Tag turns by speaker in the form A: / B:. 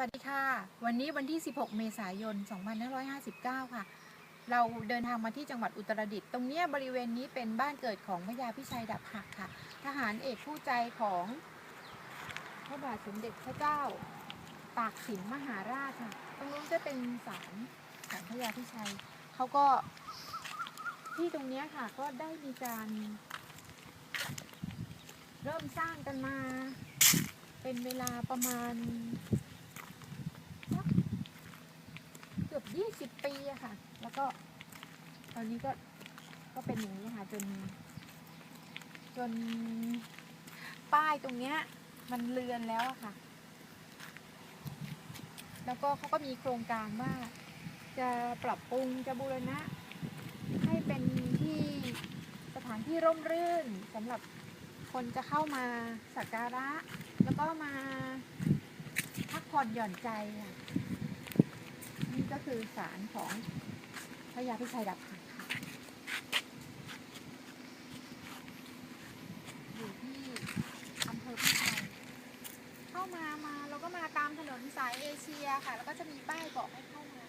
A: วัสดีค่ะ วันนี้วันที่ 16 เมษายน 2559 ค่ะ เราเดินทางมาที่จังหวัดอุตรดิตถ์ ตรงนี้บริเวณนี้เป็นบ้านเกิดของพระยาพิชัยดับหักค่ะ ทหารเอกผู้ใจของพระบาทสมเด็จพระเจ้า ตากสินมหาราชค่ะ ตรงนู้นจะเป็นศาลของพระยาพิชัย เขาก็ที่ตรงนี้ค่ะก็ได้มีการเริ่มสร้างกันมา เป็นเวลาประมาณสักเกือบ ยี่สิบปีอะค่ะ แล้วก็ ตอนนี้ก็ก็เป็นอย่างนี้ค่ะ จน จนป้ายตรงเนี้ย มันเลือนแล้วอะค่ะ แล้วก็เขาก็มีโครงการว่าจะปรับปรุงจะบูรณะ ให้เป็นที่สถานที่ร่มรื่นสำหรับคนจะเข้ามาสักการะ แล้วก็มาพักผ่อนหย่อนใจค่ะ คือศาลของพระยาพิชัยดับขันค่ะอยู่ที่อำเภอพิชัยเข้ามามาเราก็มาตามถนนสายเอเชียค่ะ แล้วก็จะมีป้ายบอกให้เข้ามา